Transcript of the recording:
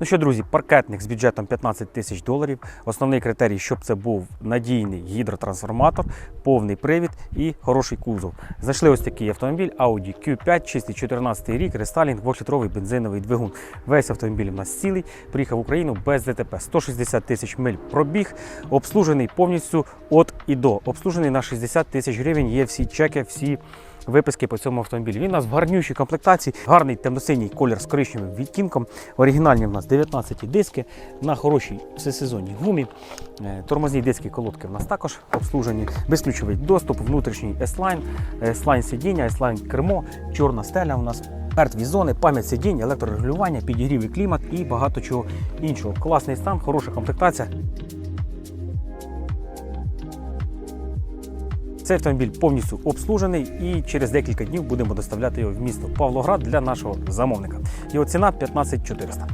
Ну що, друзі, паркетник з бюджетом 15 тисяч доларів. Основний критерій, щоб це був надійний гідротрансформатор, повний привід і хороший кузов. Знайшли ось такий автомобіль Audi Q5, чистий 14 рік, рестайлінг, 2-літровий бензиновий двигун. Весь автомобіль у нас цілий, приїхав в Україну без ДТП. 160 тисяч миль пробіг, обслужений повністю від і до. Обслужений на 60 тисяч гривень. Є всі чеки, всі виписки по цьому автомобілі. Він у нас в гарнющій комплектації, гарний темно-синій колір з коричневим відтінком. Оригінальні в нас 19 диски на хорошій всесезонній гумі. Е, Тормозні диски колодки в нас також обслужені. Безключовий доступ, внутрішній S-Line, S-Line сидіння, S-Line кермо, чорна стеля у нас. Мертві зони, пам'ять сидінь, електрорегулювання, підігрів і клімат і багато чого іншого. Класний стан, хороша комплектація. Цей автомобіль повністю обслужений і через декілька днів будемо доставляти його в місто Павлоград для нашого замовника. Його ціна 15 400.